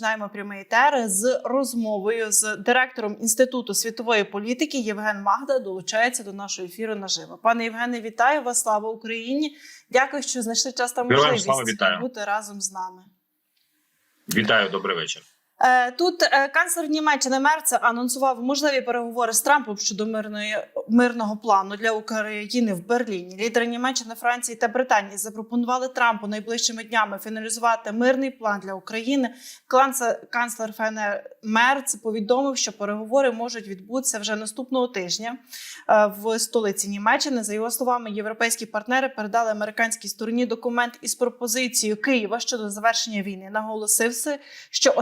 розпочинаємо прямий етер з розмовою з директором інституту світової політики. Євген Магда долучається до нашого ефіру наживо. Пане Євгене, вітаю вас! Слава Україні! Дякую, що знайшли час та можливість слава, бути разом з нами. Вітаю, добрий вечір. Е, Тут е, канцлер Німеччини Мерц анонсував можливі переговори з Трампом щодо мирної мирного плану для України в Берліні. Лідери Німеччини, Франції та Британії запропонували Трампу найближчими днями фіналізувати мирний план для України. Канцлер Фене Мерц повідомив, що переговори можуть відбутися вже наступного тижня е, в столиці Німеччини. За його словами, європейські партнери передали американській стороні документ із пропозицією Києва щодо завершення війни. Наголосився, що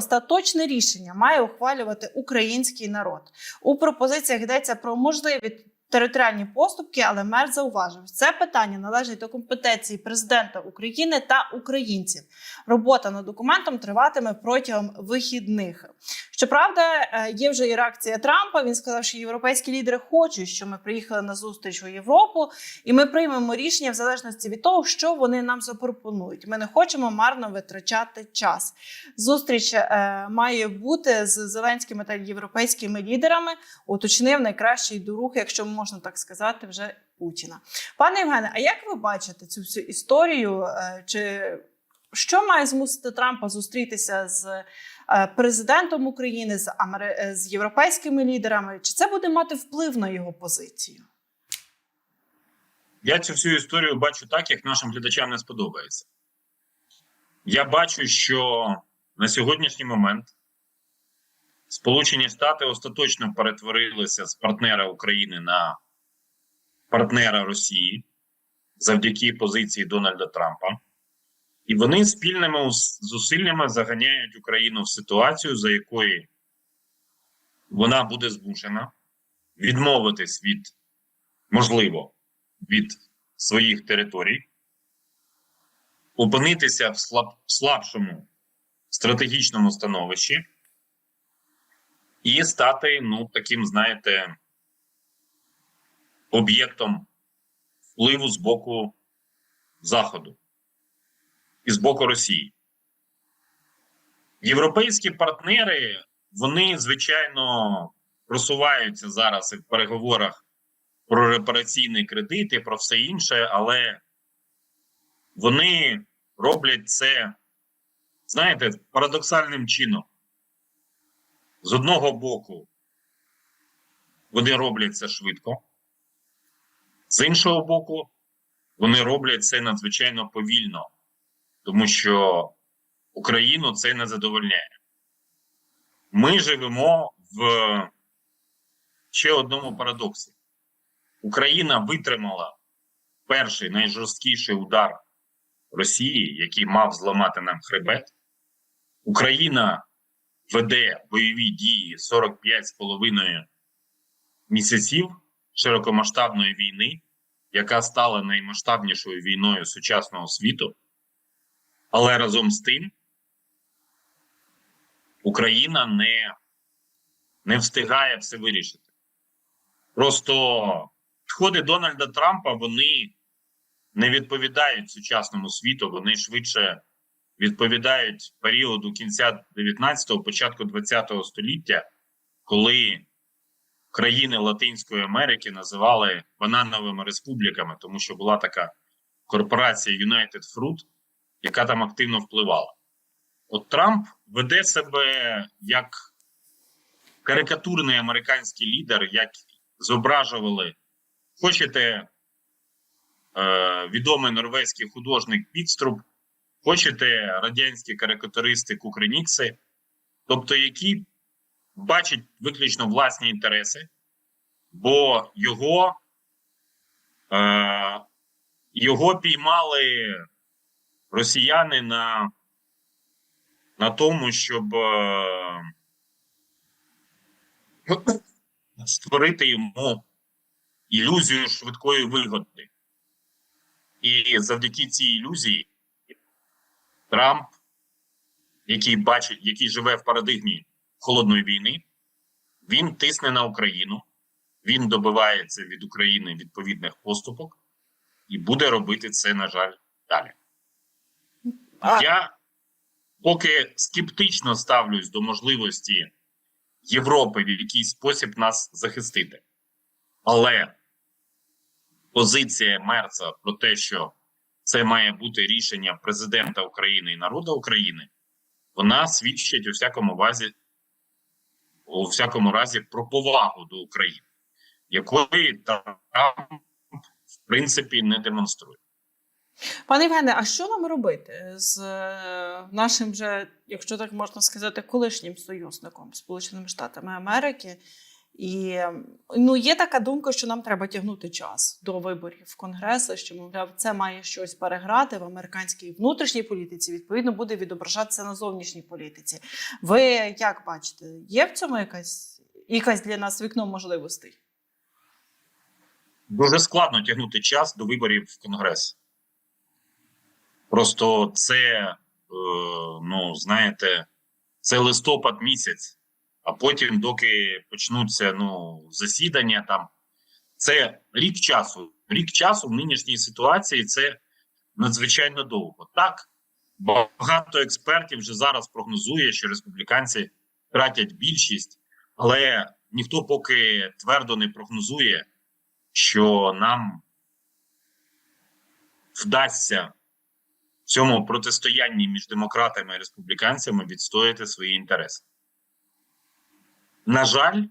остаточне рішення має ухвалювати український народ. У пропозиціях йдеться про можливі територіальні поступки, але мер зауважив, це питання належить до компетенції президента України та українців. Робота над документом триватиме протягом вихідних. Щоправда, е, є вже і реакція Трампа. Він сказав, що європейські лідери хочуть, що ми приїхали на зустріч у Європу, і ми приймемо рішення в залежності від того, що вони нам запропонують. Ми не хочемо марно витрачати час. Зустріч е, має бути з зеленськими та європейськими лідерами. Уточнив найкращий друг, якщо можна так сказати, вже Путіна. Пане Євгене, а як ви бачите цю всю історію? Е, Чи що має змусити Трампа зустрітися з е, президентом України, з, Амери... е, з європейськими лідерами? Чи це буде мати вплив на його позицію? Я цю всю історію бачу так, як нашим глядачам не сподобається. Я бачу, що на сьогоднішній момент Сполучені Штати остаточно перетворилися з партнера України на партнера Росії завдяки позиції Дональда Трампа. І вони спільними зусиллями заганяють Україну в ситуацію, за якої вона буде змушена відмовитись від, можливо, від своїх територій, опинитися в слабшому стратегічному становищі і стати, ну, таким, знаєте, об'єктом впливу з боку Заходу і з боку Росії. Європейські партнери, вони, звичайно, просуваються зараз в переговорах про репараційний кредит і про все інше, але вони роблять це, знаєте, парадоксальним чином. З одного боку, вони роблять це швидко, з іншого боку, вони роблять це надзвичайно повільно, тому що Україну це не задовольняє. Ми живемо в ще одному парадоксі. Україна витримала перший найжорсткіший удар Росії, який мав зламати нам хребет. Україна веде бойові дії 45,5 місяців широкомасштабної війни, яка стала наймасштабнішою війною сучасного світу. Але разом з тим Україна не, не встигає все вирішити. Просто підходи Дональда Трампа вони не відповідають сучасному світу, вони швидше відповідають періоду кінця 19-го, початку 20-го століття, коли країни Латинської Америки називали банановими республіками, тому що була така корпорація United Fruit, яка там активно впливала. От Трамп веде себе як карикатурний американський лідер, як зображували, хочете е, відомий норвезький художник Підструб, хочете радянські карикатуристи Кукринікси, тобто які бачать виключно власні інтереси, бо його, е, його піймали росіяни на, на тому, щоб е, створити йому ілюзію швидкої вигоди. І завдяки цій ілюзії Трамп, який бачить, який живе в парадигмі холодної війни, він тисне на Україну, він добивається від України відповідних поступок і буде робити це, на жаль, далі. А- Я поки скептично ставлюсь до можливості Європи в якийсь спосіб нас захистити. Але позиція Мерца про те, що це має бути рішення президента України і народу України, вона свідчить у всякому разі, у всякому разі про повагу до України, якої Трамп, в принципі, не демонструє. Пане Євгене, а що нам робити з е, нашим вже, якщо так можна сказати, колишнім союзником Сполученими Штатами Америки? І ну, є така думка, що нам треба тягнути час до виборів в Конгрес, що мовляв, це має щось переграти в американській внутрішній політиці. Відповідно, буде відображатися на зовнішній політиці. Ви як бачите, є в цьому якась якась для нас вікно можливостей? Дуже складно тягнути час до виборів в Конгрес. Просто це, е, ну, знаєте, це листопад місяць, а потім, доки почнуться ну, засідання, там це рік часу. Рік часу в нинішній ситуації це надзвичайно довго. Так, багато експертів вже зараз прогнозує, що республіканці втратять більшість, але ніхто поки твердо не прогнозує, що нам вдасться в цьому протистоянні між демократами і республіканцями відстояти свої інтереси. На жаль,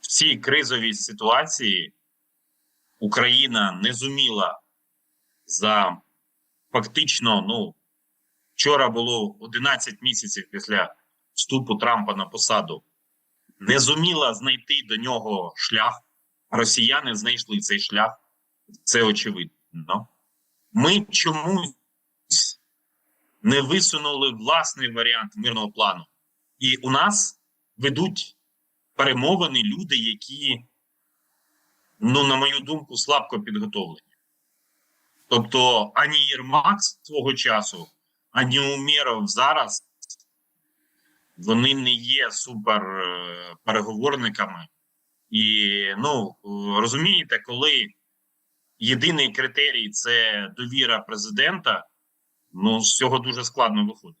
в цій кризовій ситуації Україна не зуміла за фактично, ну, вчора було 11 місяців після вступу Трампа на посаду, не зуміла знайти до нього шлях. Росіяни знайшли цей шлях, це очевидно. Ми чомусь не висунули власний варіант мирного плану, і у нас ведуть перемовини люди, які, ну, на мою думку, слабко підготовлені. Тобто ані Єрмак свого часу, ані Умєров зараз вони не є супер е, переговорниками. І ну розумієте, коли єдиний критерій це довіра президента, ну з цього дуже складно виходить.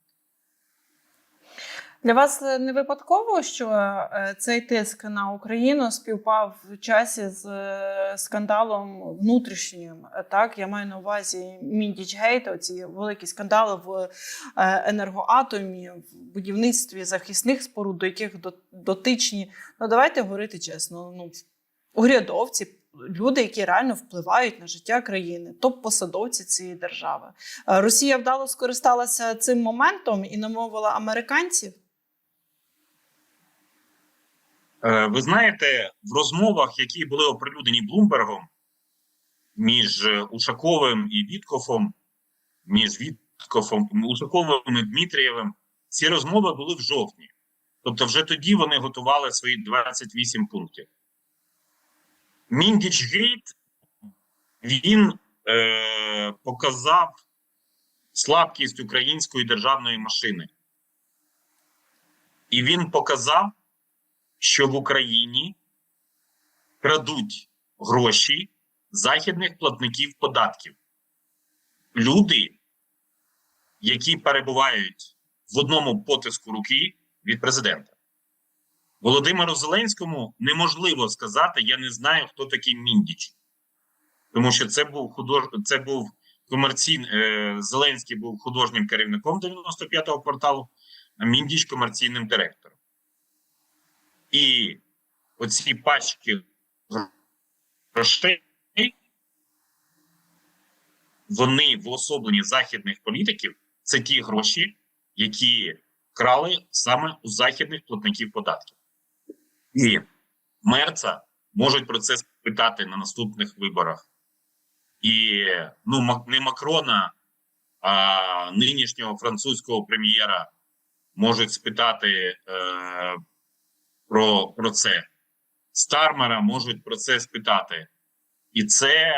Для вас е, не випадково, що е, цей тиск на Україну співпав в часі з е, скандалом внутрішнім. Так, я маю на увазі Міндічгейт, оці великі скандали в енергоатомі, в будівництві захисних споруд, до яких дотичні. Ну давайте говорити чесно. Ну урядовці, люди, які реально впливають на життя країни, топ-посадовці цієї держави. Росія вдало скористалася цим моментом і намовила американців. Е, Ви знаєте, в розмовах, які були оприлюднені Блумбергом між е, Ушаковим і Віткофом, між Віткофом, Ушаковим і Дмитрієвим, ці розмови були в жовтні. Тобто, вже тоді вони готували свої 28 пунктів. Міндічгейт він е, показав слабкість української державної машини. І він показав, що в Україні крадуть гроші західних платників податків. Люди, які перебувають в одному потиску руки від президента. Володимиру Зеленському неможливо сказати: я не знаю, хто такий Міндіч. Тому що це був худож... це був комерційний е... Зеленський був художнім керівником 95-го кварталу, а Міндіч комерційним директором. І оці пачки грошей, вони в особленні західних політиків це ті гроші, які крали саме у західних платників податків. І мерца можуть про це спитати на наступних виборах. І ну, не Макрона, а нинішнього французького прем'єра можуть спитати е, про, про це. Стармера можуть про це спитати. І це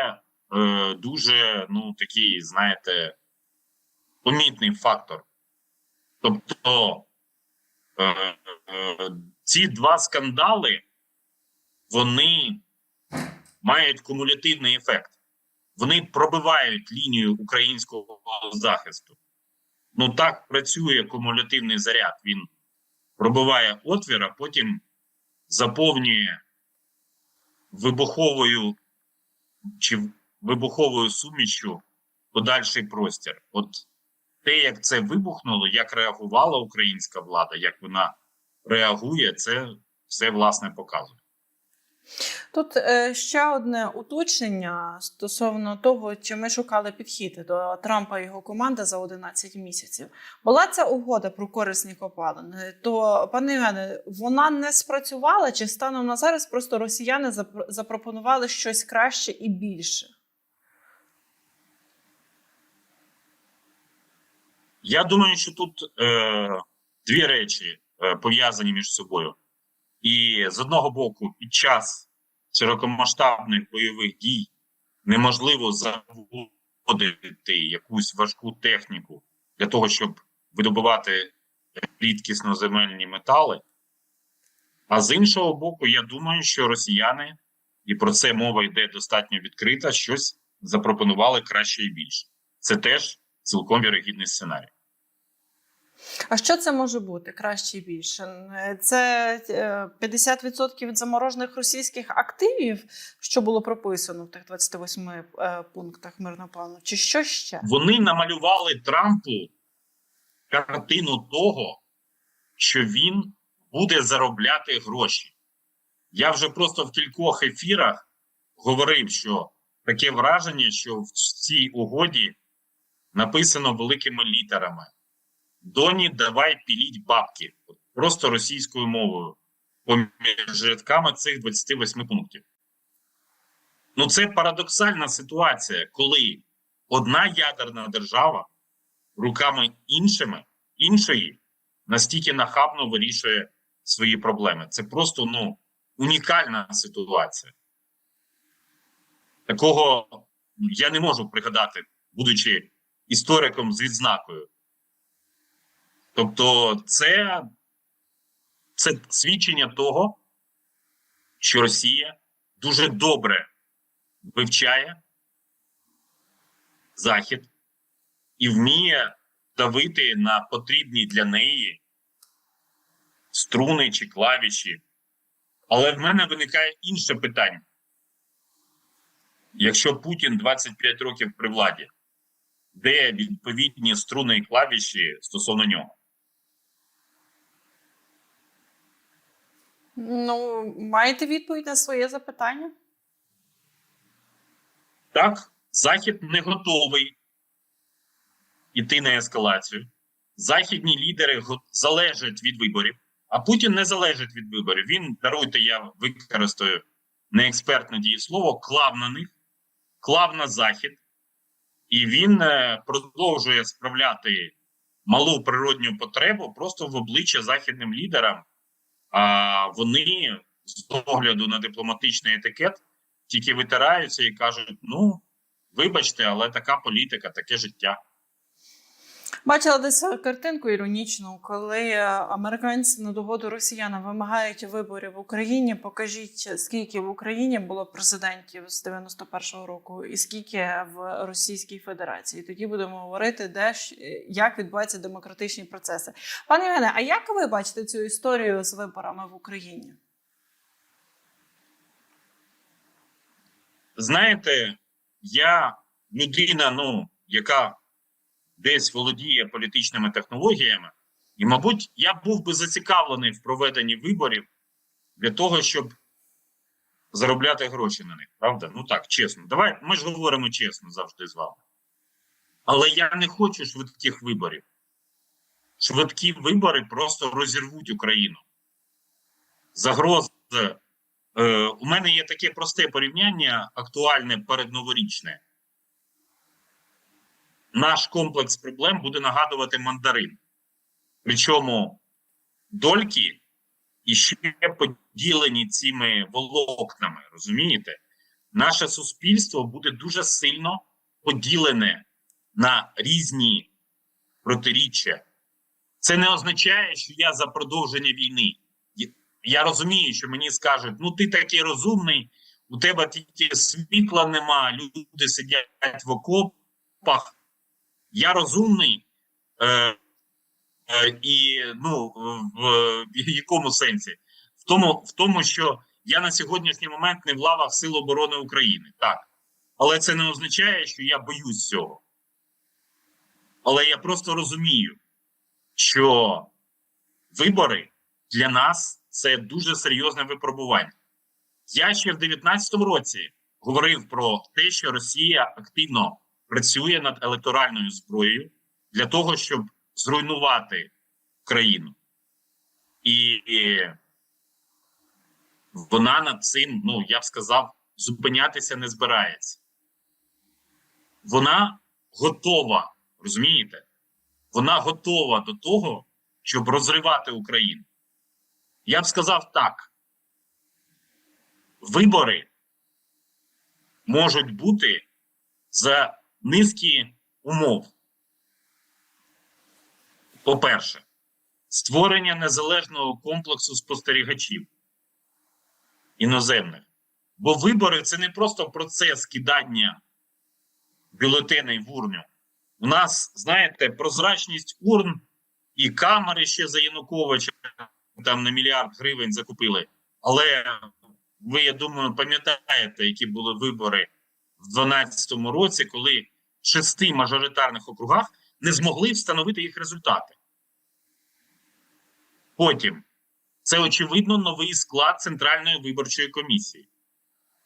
е, дуже ну, такий, знаєте, помітний фактор. Тобто е, е, ці два скандали вони мають кумулятивний ефект. Вони пробивають лінію українського захисту. Ну так працює кумулятивний заряд. Він пробиває отвір, а потім заповнює вибуховою чи вибуховою сумішю подальший простір. От те, як це вибухнуло, як реагувала українська влада, як вона реагує, це все власне показує. Тут е, ще одне уточнення стосовно того, чи ми шукали підхід до Трампа і його команди за 11 місяців. Була ця угода про корисні копалини, то пане Євгене, вона не спрацювала, чи станом на зараз просто росіяни запро- запропонували щось краще і більше? Я думаю, що тут е, дві речі е, пов'язані між собою. І з одного боку, під час широкомасштабних бойових дій неможливо заводити якусь важку техніку для того, щоб видобувати рідкісно земельні метали. А з іншого боку, я думаю, що росіяни, і про це мова йде достатньо відкрита, щось запропонували краще і більше. Це теж цілком вірогідний сценарій. А що це може бути краще і більше? Е, Це е, 50% від заморожених російських активів, що було прописано в тих 28 е, пунктах мирного плану, чи що ще? Вони намалювали Трампу картину того, що він буде заробляти гроші. Я вже просто в кількох ефірах говорив, що таке враження, що в цій угоді написано великими літерами: Доні, давай піліть бабки. Просто російською мовою, поміж рядками цих 28 пунктів. Ну, це парадоксальна ситуація, коли одна ядерна держава руками іншими, іншої настільки нахабно вирішує свої проблеми. Це просто ну, унікальна ситуація. Такого я не можу пригадати, будучи істориком з відзнакою. Тобто, це, це свідчення того, що Росія дуже добре вивчає Захід і вміє давити на потрібні для неї струни чи клавіші. Але в мене виникає інше питання. Якщо Путін 25 років при владі, де відповідні струни і клавіші стосовно нього? Ну, маєте відповідь на своє запитання? Так, Захід не готовий іти на ескалацію. Західні лідери залежать від виборів, а Путін не залежить від виборів. Він, даруйте, я використаю неекспертне дієслово, клав на них, клав на Захід, і він е, продовжує справляти малу природню потребу просто в обличчя західним лідерам. А вони з огляду на дипломатичний етикет тільки витираються і кажуть: ну, вибачте, але така політика, таке життя. Бачила десь картинку іронічну, коли е, американці на догоду росіянам вимагають виборів в Україні. Покажіть, скільки в Україні було президентів з 91-го року, і скільки в Російській Федерації. Тоді будемо говорити, де ж е, як відбуваються демократичні процеси. Пане Євгене, а як ви бачите цю історію з виборами в Україні? Знаєте, я людина, ну, яка десь володіє політичними технологіями, і, мабуть, я був би зацікавлений в проведенні виборів для того, щоб заробляти гроші на них. Правда? Ну так, чесно. Давай, ми ж говоримо чесно завжди з вами. Але я не хочу швидких виборів. Швидкі вибори просто розірвуть Україну. Загроза Е, у мене є таке просте порівняння, актуальне передноворічне. Наш комплекс проблем буде нагадувати мандарин. Причому дольки і ще поділені цими волокнами. Розумієте? Наше суспільство буде дуже сильно поділене на різні протиріччя. Це не означає, що я за продовження війни. Я розумію, що мені скажуть: ну ти такий розумний, у тебе тільки світла нема, люди сидять в окопах. Я розумний, Е, е, і ну, в, в якому сенсі? В тому, в тому, що я на сьогоднішній момент не в лавах Сил оборони України. Так. Але це не означає, що я боюсь цього. Але я просто розумію, що вибори для нас це дуже серйозне випробування. Я ще в 2019 році говорив про те, що Росія активно працює над електоральною зброєю для того, щоб зруйнувати країну. І, вона над цим, ну я б сказав, зупинятися не збирається. Вона готова, розумієте? Вона готова до того, щоб розривати Україну. Я б сказав так: вибори можуть бути за низки умов. По-перше, створення незалежного комплексу спостерігачів іноземних. Бо вибори це не просто процес кидання бюлетеней в урню. У нас, знаєте, прозрачність урн і камери ще за Януковича там на мільярд гривень закупили. Але ви, я думаю, пам'ятаєте, які були вибори в 2012 році, коли шести мажоритарних округах не змогли встановити їх результати. Потім це очевидно новий склад Центральної виборчої комісії.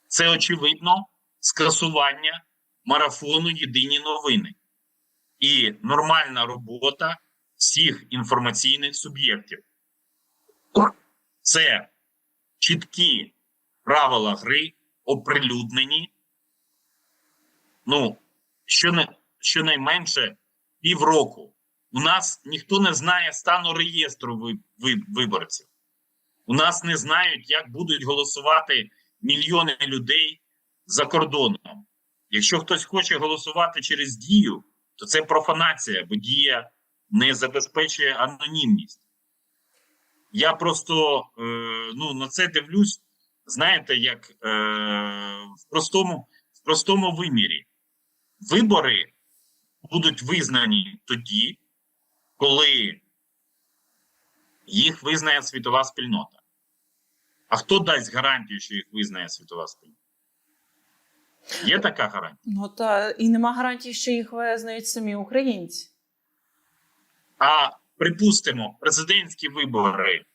Це очевидно скасування марафону Єдині новини і нормальна робота всіх інформаційних суб'єктів. Це чіткі правила гри, оприлюднені. Ну, щонайменше півроку. У нас ніхто не знає стану реєстру ви, ви, виборців. У нас не знають, як будуть голосувати мільйони людей за кордоном. Якщо хтось хоче голосувати через дію, то це профанація, бо дія не забезпечує анонімність. Я просто е, ну, на це дивлюсь, знаєте, як е, в, простому, в простому вимірі. Вибори будуть визнані тоді, коли їх визнає світова спільнота. А хто дасть гарантію, що їх визнає світова спільнота? Є така гарантія? Ну та і нема гарантії, що їх визнають самі українці. А припустимо, президентські вибори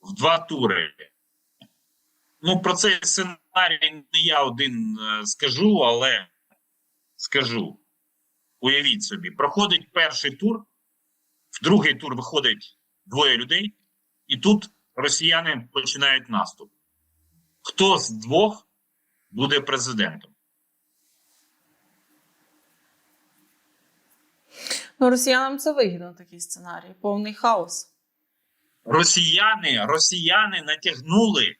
в два тури. Ну, про цей сценарій не я один е, скажу, але скажу. Уявіть собі, проходить перший тур, в другий тур виходить двоє людей, і тут росіяни починають наступ. Хто з двох буде президентом? Ну, росіянам це вигідно такий сценарій, повний хаос. Росіяни, росіяни натягнули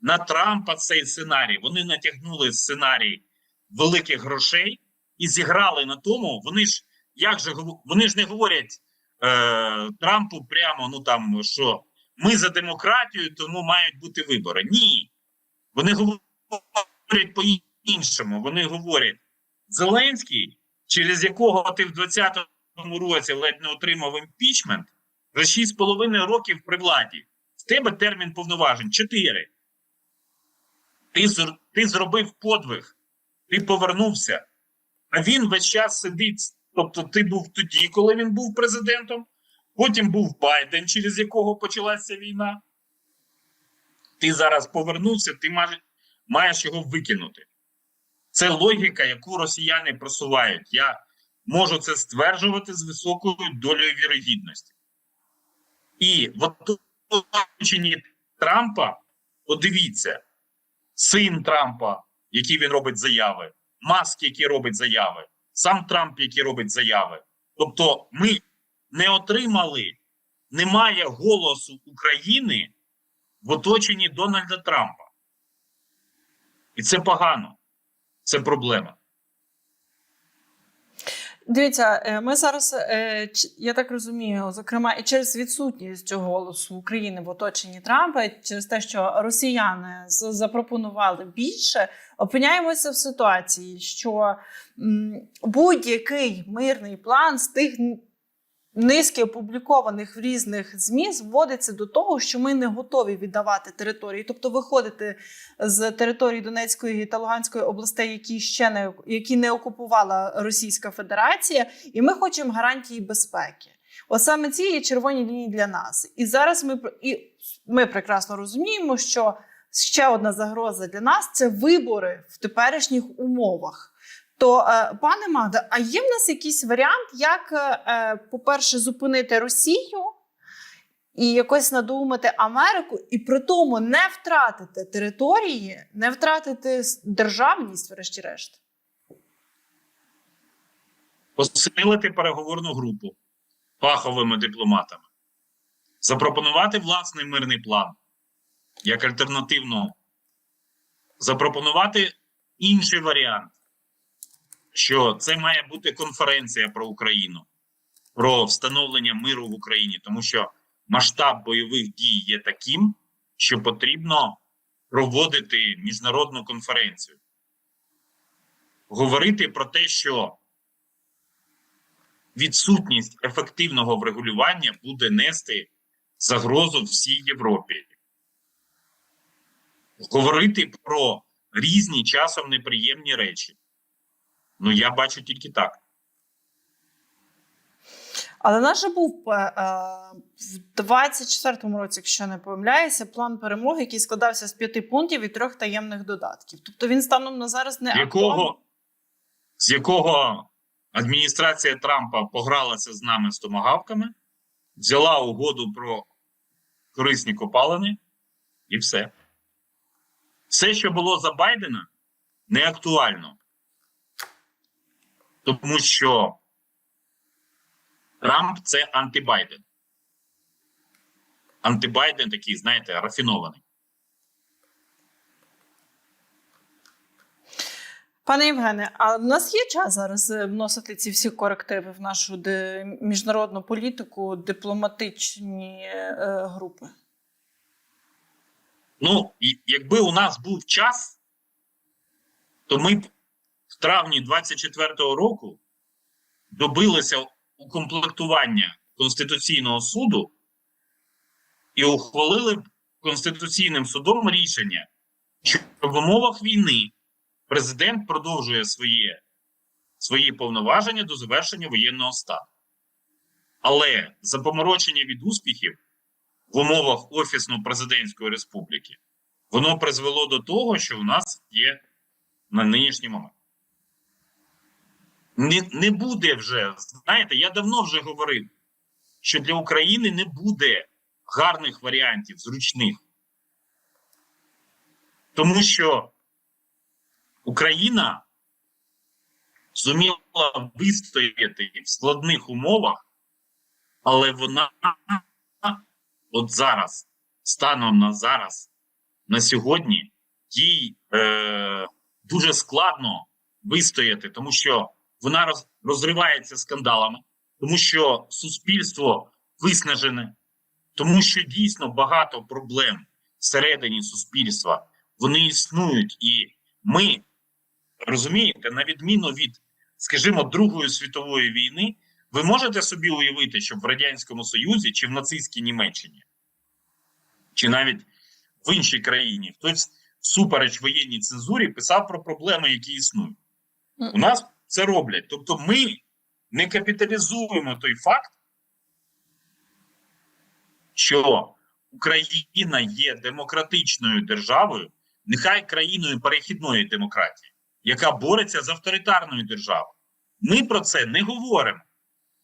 на Трампа цей сценарій. Вони натягнули сценарій великих грошей і зіграли на тому. Вони ж як же вони ж не говорять е, Трампу прямо, ну там що ми за демократію, тому мають бути вибори. Ні. Вони говорять по-іншому. Вони говорять: Зеленський, через якого ти в 2020 році ледь не отримав імпічмент, за 6,5 років при владі. В тебе термін повноважень 4. Ти, ти зробив подвиг, ти повернувся. А він весь час сидить. Тобто, ти був тоді, коли він був президентом, потім був Байден, через якого почалася війна. Ти зараз повернувся, ти маєш, маєш його викинути. Це логіка, яку росіяни просувають. Я можу це стверджувати з високою долею вірогідності. І в оточенні Трампа, подивіться, син Трампа, які він робить заяви, Маск, який робить заяви, сам Трамп, який робить заяви. Тобто, ми не отримали, немає голосу України в оточенні Дональда Трампа. І це погано, це проблема. Дивіться, е, ми зараз, е, я так розумію, зокрема, і через відсутність голосу України в оточенні Трампа, через те, що росіяни запропонували більше, опиняємося в ситуації, що будь-який мирний план з тих низки опублікованих в різних ЗМІ зводиться до того, що ми не готові віддавати території, тобто виходити з території Донецької та Луганської областей, які ще не які не окупувала Російська Федерація, і ми хочемо гарантії безпеки. Ось саме ці є червоні лінії для нас. І зараз ми і ми прекрасно розуміємо, що ще одна загроза для нас це вибори в теперішніх умовах. То, е, пане Магда, а є в нас якийсь варіант, як, е, по-перше, зупинити Росію і якось надумати Америку, і при тому не втратити території, не втратити державність, врешті-решт? посилити переговорну групу фаховими дипломатами, запропонувати власний мирний план як альтернативну, запропонувати інший варіант, що це має бути конференція про Україну, про встановлення миру в Україні, тому що масштаб бойових дій є таким, що потрібно проводити міжнародну конференцію. Говорити про те, що відсутність ефективного врегулювання буде нести загрозу всій Європі. Говорити про різні часом неприємні речі. Ну, я бачу тільки так. Але наш же був е, е, в 24-му році, якщо не помиляюся, план перемоги, який складався з п'яти пунктів і трьох таємних додатків. Тобто він станом на зараз не якого, з якого адміністрація Трампа погралася з нами з томагавками, взяла угоду про корисні копалини, і все. Все, що було за Байдена, не актуально. Тому що Трамп це антибайден. Антибайден такий, знаєте, рафінований. Пане Євгене, а в нас є час зараз вносити ці всі корективи в нашу міжнародну політику, дипломатичні е, групи? Ну, якби у нас був час, то ми б травні 24-го року добилися укомплектування Конституційного суду і ухвалили Конституційним судом рішення, що в умовах війни президент продовжує своє, свої повноваження до завершення воєнного стану. Але запоморочення від успіхів в умовах офісно-президентської республіки, воно призвело до того, що в нас є на нинішній момент. Не, не буде вже, знаєте, я давно вже говорив, що для України не буде гарних варіантів, зручних. Тому що Україна зуміла вистояти в складних умовах, але вона от зараз, станом на зараз, на сьогодні, їй е, дуже складно вистояти, тому що вона роз, розривається скандалами, тому що суспільство виснажене, тому що дійсно багато проблем всередині суспільства вони існують, і ми розумієте, на відміну від, скажімо, Другої світової війни. Ви можете собі уявити, що в Радянському Союзі чи в нацистській Німеччині, чи навіть в іншій країні хтось всупереч воєнній цензурі писав про проблеми, які існують. У нас це роблять. Тобто, ми не капіталізуємо той факт, що Україна є демократичною державою, нехай країною перехідної демократії, яка бореться з авторитарною державою. Ми про це не говоримо.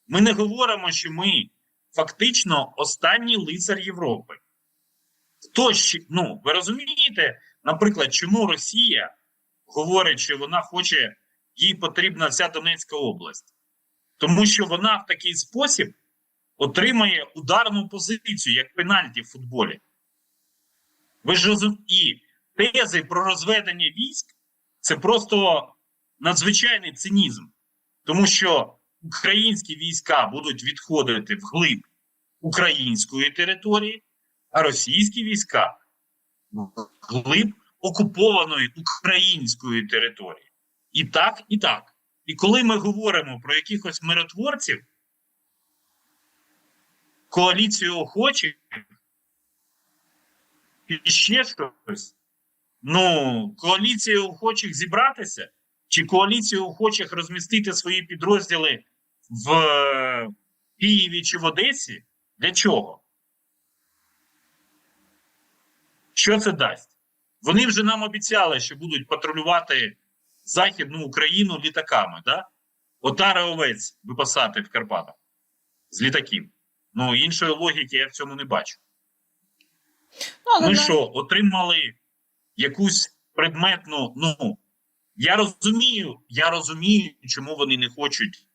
Ми не говоримо, що ми фактично останній лицар Європи. Хто ще, ну, ви розумієте, наприклад, чому Росія говорить, що вона хоче, їй потрібна вся Донецька область? Тому що вона в такий спосіб отримає ударну позицію, як пенальті в футболі. Ви ж розумієте, і тези про розведення військ це просто надзвичайний цинізм, тому що українські війська будуть відходити вглиб української території, а російські війська вглиб окупованої української території. І так, і так. І коли ми говоримо про якихось миротворців, коаліцію охочих і ще щось. Ну, коаліцію охочих зібратися, чи коаліцію охочих розмістити свої підрозділи в е, Києві чи в Одесі? Для чого? Що це дасть? Вони вже нам обіцяли, що будуть патрулювати Західну Україну літаками, да? Отари овець випасати в Карпатах з літаків. Ну, іншої логіки я в цьому не бачу. Ну, але Ну і що, отримали якусь предметну. Ну, я розумію, я розумію, чому вони не хочуть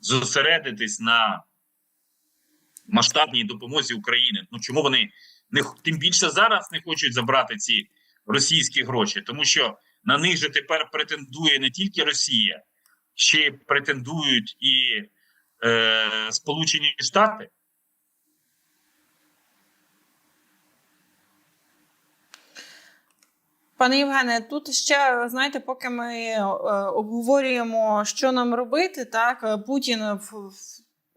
зосередитись на масштабній допомозі Україні. Ну чому вони не тим більше зараз не хочуть забрати ці російські гроші, тому що на них же тепер претендує не тільки Росія, ще претендують і е, Сполучені Штати. Пане Євгене, тут ще знаєте, поки ми е, обговорюємо, що нам робити, так е, Путін в-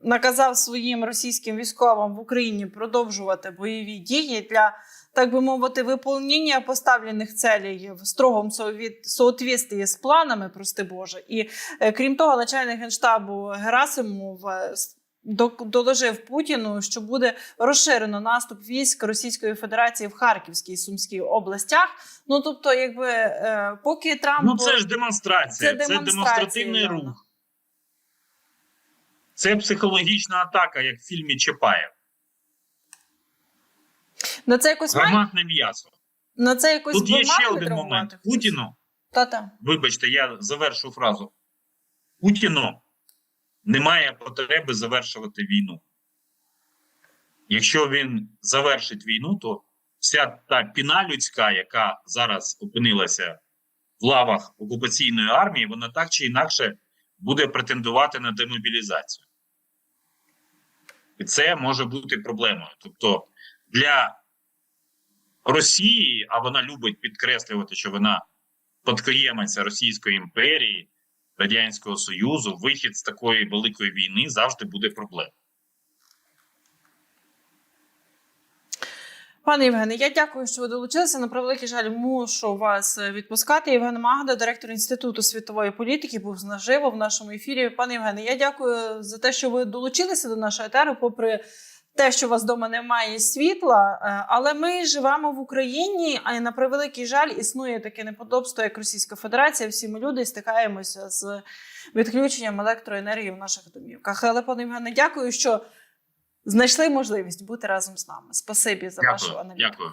наказав своїм російським військовим в Україні продовжувати бойові дії для, так би мовити, виповнення поставлених целей в строгому соответствии з планами, прости Боже. І е, крім того, начальник генштабу Герасимов е, доложив Путіну, що буде розширено наступ військ Російської Федерації в Харківській і Сумській областях. Ну тобто, якби е, поки Трамп Ну, це ж демонстрація, Це це, демонстративний Яна. рух. Це психологічна атака, як в фільмі Чапаєв. На це якось Гарматне м'ясо. на це якось Тут є ще один момент. Путіну, Та-та. вибачте, я завершу фразу. Путіну немає потреби завершувати війну. Якщо він завершить війну, то вся та піна людська, яка зараз опинилася в лавах окупаційної армії, вона так чи інакше буде претендувати на демобілізацію. І це може бути проблемою. Тобто для Росії, а вона любить підкреслювати, що вона спадкоємиця Російської імперії, Радянського Союзу, вихід з такої великої війни завжди буде проблемою. Пане Євгене, я дякую, що ви долучилися. На превеликий жаль, мушу вас е, відпускати. Євген Магда, директор інституту світової політики, був наживо в нашому ефірі. Пане Євгене, я дякую за те, що ви долучилися до нашої етеру, попри те, що у вас вдома немає світла. Е, Але ми живемо в Україні, а на превеликий жаль, існує таке неподобство, як Російська Федерація. Всі ми люди стикаємося з відключенням електроенергії в наших домівках. Але пане Євгене, дякую, що знайшли можливість бути разом з нами. Спасибі за вашу Дякую. аналітику. Дякую.